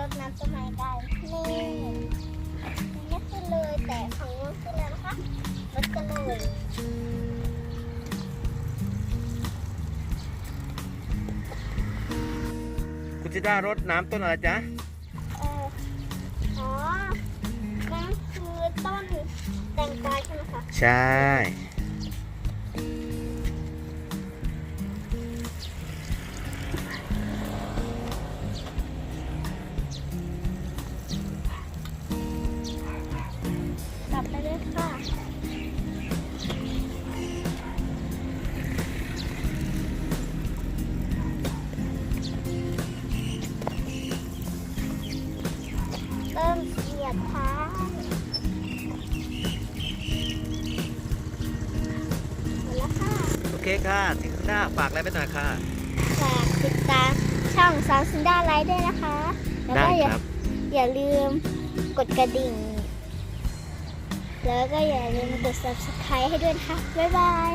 รดน้ำต้นไม้ได้นี่นี่ขึ้นเลยแต่ของน้องขึ้นล้นะคะรดกันเลยคุณจิด้ารดน้ำต้นอะไรจ๊ะเอออ๋อนั่นคือต้นแตงกวาใช่ไหมคะใช่ เลยค่ะเริ่มเสียบท้ายหมดแล้วค่ะโอเคค่ะสิงห์ด้าฝากอะไรไปหน่อยค่ะ ฝากติดตามช่องซาวซินด้าไลท์ด้วยนะคะ แล้วได้ก็อย่าครับ อย่าลืมกดกระดิ่ง แล้วก็อย่าลืมกด subscribe ให้ด้วยนะคะ บ๊ายบาย